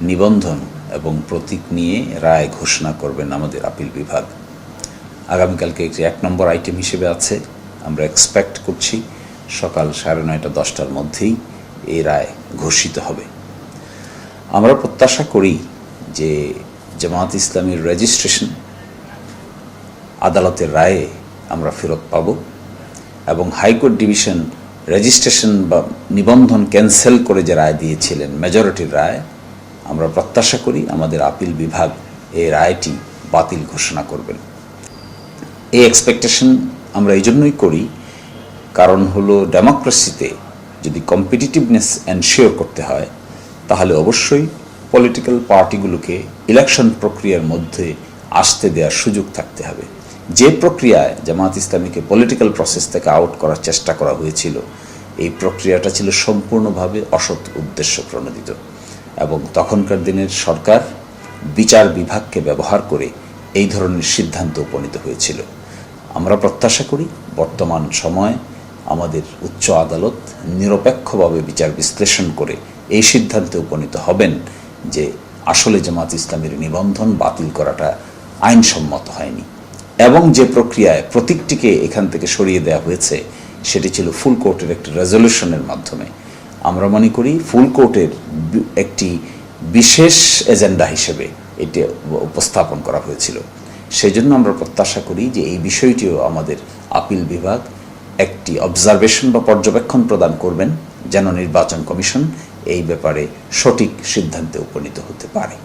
নিবন্ধন এবং প্রতীক নিয়ে রায় ঘোষণা করবেন আমাদের আপিল বিভাগ। আগামীকালকে একটি এক নম্বর আইটেম হিসেবে আছে, আমরা এক্সপেক্ট করছি সকাল সাড়ে নয়টা দশটার মধ্যেই এই রায় ঘোষিত হবে। আমরা প্রত্যাশা করি যে জামাত ইসলামীর রেজিস্ট্রেশন আদালতের রায়ে আমরা ফেরত পাব এবং হাইকোর্ট ডিভিশন রেজিস্ট্রেশন বা নিবন্ধন ক্যান্সেল করে যে রায় দিয়েছিলেন মেজরিটির রায় আমরা প্রত্যাশা করি আমাদের আপিল বিভাগ এই রায়টি বাতিল ঘোষণা করবেন এই এক্সপেকটেশন আমরা এই জন্যই করি, কারণ হলো ডেমোক্রেসিতে যদি কম্পিটিটিভনেস এনশিওর করতে হয়, তাহলে অবশ্যই পলিটিক্যাল পার্টিগুলোকে ইলেকশন প্রক্রিয়ার মধ্যে আসতে দেওয়ার সুযোগ থাকতে হবে। যে প্রক্রিয়ায় জামাত ইসলামীকে পলিটিক্যাল প্রসেস থেকে আউট করার চেষ্টা করা হয়েছিল, এই প্রক্রিয়াটা ছিল সম্পূর্ণভাবে অসৎ উদ্দেশ্য প্রণোদিত। এবং তখনকার দিনের সরকার বিচার বিভাগকে ব্যবহার করে এই ধরনের সিদ্ধান্ত উপনীত হয়েছিল। আমরা প্রত্যাশা করি বর্তমান সময়ে আমাদের উচ্চ আদালত নিরপেক্ষভাবে বিচার বিশ্লেষণ করে এই সিদ্ধান্তে উপনীত হবেন যে আসলে জামাত ইসলামের নিবন্ধন বাতিল করাটা আইনসম্মত হয়নি এবং যে প্রক্রিয়ায় প্রতীকটিকে এখান থেকে সরিয়ে দেওয়া হয়েছে, সেটি ছিল ফুল কোর্টের একটি রেজলিউশনের মাধ্যমে। আমরা মনে করি ফুল কোর্টের একটি বিশেষ এজেন্ডা হিসেবে এটি উপস্থাপন করা হয়েছিল। সেই জন্য আমরা প্রত্যাশা করি যে এই বিষয়টিও আমাদের আপিল বিভাগ একটি অবজারভেশন বা পর্যবেক্ষণ প্রদান করবেন, যেন নির্বাচন কমিশন এই ব্যাপারে সঠিক সিদ্ধান্তে উপনীত হতে পারে।